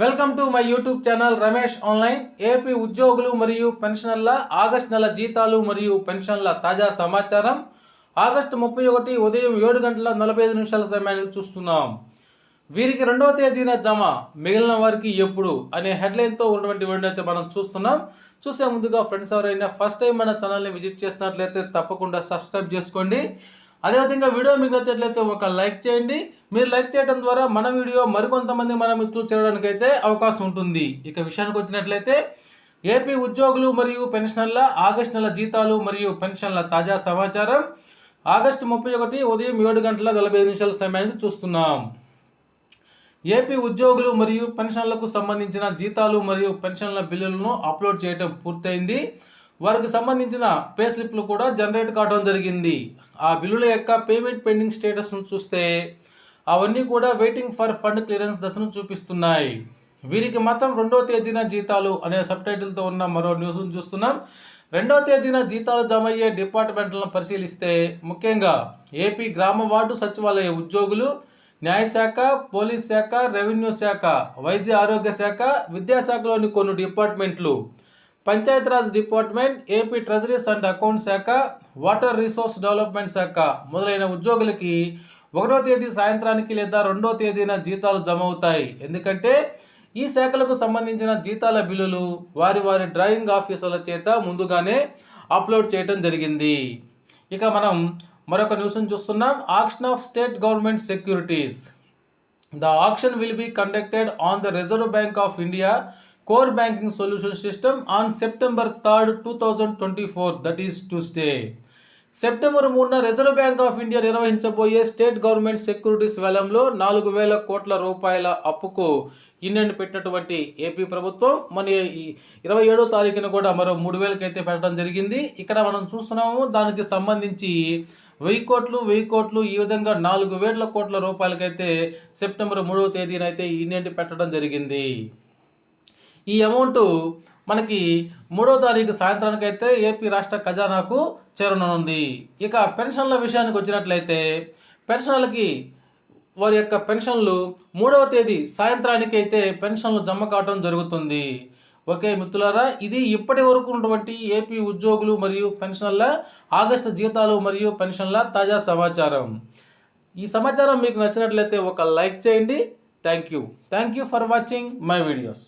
Welcome to my YouTube channel Ramesh online. AP ఉద్యోగులు మరియు పెన్షనర్ల August నెల జీతాలు మరియు పెన్షన్ల తాజా సమాచారం. ఆగస్టు ముప్పై ఒకటి ఉదయం ఏడు గంటల నలభై ఐదు నిమిషాల సమయాన్ని చూస్తున్నాం. వీరికి రెండవ తేదీన జమ. మిగిలిన వారికి ఎప్పుడు అనే హెడ్లైన్తో ఉన్నటువంటి వీడియో అయితే మనం చూస్తున్నాం. చూసే ముందుగా ఫ్రెండ్స్ ఎవరైనా ఫస్ట్ టైం మన ఛానల్ని విజిట్ చేసినట్లయితే తప్పకుండా సబ్స్క్రైబ్ చేసుకోండి. అదేవిధంగా వీడియో మీకు నచ్చినట్లయితే ఒక లైక్ చేయండి. మీరు లైక్ చేయడం ద్వారా మన వీడియో మరికొంతమంది మన మిత్రులు చేరడానికి అయితే అవకాశం ఉంటుంది. ఇక విషయానికి వచ్చినట్లయితే ఏపీ ఉద్యోగులు మరియు పెన్షనర్ల ఆగస్టు నెల జీతాలు మరియు పెన్షన్ల తాజా సమాచారం. ఆగస్టు ముప్పై ఒకటి ఉదయం ఏడు గంటల నలభై ఐదు నిమిషాల సమయానికి చూస్తున్నాం. ఏపీ ఉద్యోగులు మరియు పెన్షన్లకు సంబంధించిన జీతాలు మరియు పెన్షన్ల బిల్లులను అప్లోడ్ చేయడం పూర్తయింది. వారికి సంబంధించిన పే స్లిప్లు కూడా జనరేట్ కావడం జరిగింది. ఆ బిల్లుల యొక్క పేమెంట్ పెండింగ్ స్టేటస్ను చూస్తే అవన్నీ కూడా వెయిటింగ్ ఫర్ ఫండ్ క్లియరెన్స్ దశను చూపిస్తున్నాయి. వీరికి మాత్రం రెండో తేదీన జీతాలు అనే సబ్ టైటిల్తో ఉన్న మరో న్యూస్ను చూస్తున్నాం. రెండో తేదీన జీతాలు జమ అయ్యే డిపార్ట్మెంట్లను పరిశీలిస్తే ముఖ్యంగా ఏపీ గ్రామ వార్డు సచివాలయ ఉద్యోగులు న్యాయశాఖ పోలీస్ శాఖ రెవెన్యూ శాఖ వైద్య ఆరోగ్య శాఖ విద్యాశాఖలోని కొన్ని డిపార్ట్మెంట్లు Panchayati Raj department AP treasuries and account శాఖ వాటర్ రిసోర్స్ డెవలప్మెంట్ శాఖ మొదలైన ఉద్యోగులకి ఒకటో తేదీ సాయంత్రానికి లేదా రెండో తేదీన జీతాలు జమ అవుతాయి. ఎందుకంటే ఈ శాఖలకు సంబంధించిన జీతాల బిల్లులు వారి వారి డ్రాయింగ్ ఆఫీసర్ల చేత ముందుగానే అప్లోడ్ చేయడం జరిగింది. ఇక మనం మరొక న్యూస్ని చూస్తున్నాం. Auction of state government securities. The auction will be conducted on the Reserve Bank of India core banking solution system on September third two thousand twenty four that is Tuesday September మూడున Reserve Bank of India నిర్వహించబోయే state government securities వేలంలో నాలుగు వేల కోట్ల రూపాయల అప్పుకు Indian పెట్టినటువంటి AP ప్రభుత్వం. మన ఈ ఇరవై ఏడో తారీఖున కూడా మరో మూడు వేలకి అయితే పెట్టడం జరిగింది. ఇక్కడ మనం చూస్తున్నాము దానికి సంబంధించి వెయ్యి కోట్లు వెయ్యి కోట్లు ఈ విధంగా నాలుగు వేల కోట్ల రూపాయలకైతే సెప్టెంబర్ మూడవ తేదీనైతే అయితే ఇండియన్ పెట్టడం జరిగింది. ఈ అమౌంట్ మనకి మూడో తారీఖు సాయంత్రానికి అయితే ఏపీ రాష్ట్ర ఖజానాకు చేరనుంది. ఇక పెన్షన్ల విషయానికి వచ్చినట్లయితే పెన్షన్లకి వారి యొక్క పెన్షన్లు మూడవ తేదీ సాయంత్రానికి అయితే పెన్షన్లు జమ కావడం జరుగుతుంది. ఓకే మిత్రులారా ఇది ఇప్పటి వరకు ఉన్నటువంటి ఏపీ ఉద్యోగులు మరియు పెన్షన్ల ఆగస్టు జీతాలు మరియు పెన్షన్ల తాజా సమాచారం. ఈ సమాచారం మీకు నచ్చినట్లయితే ఒక లైక్ చేయండి. Thank you. Thank you for watching my videos.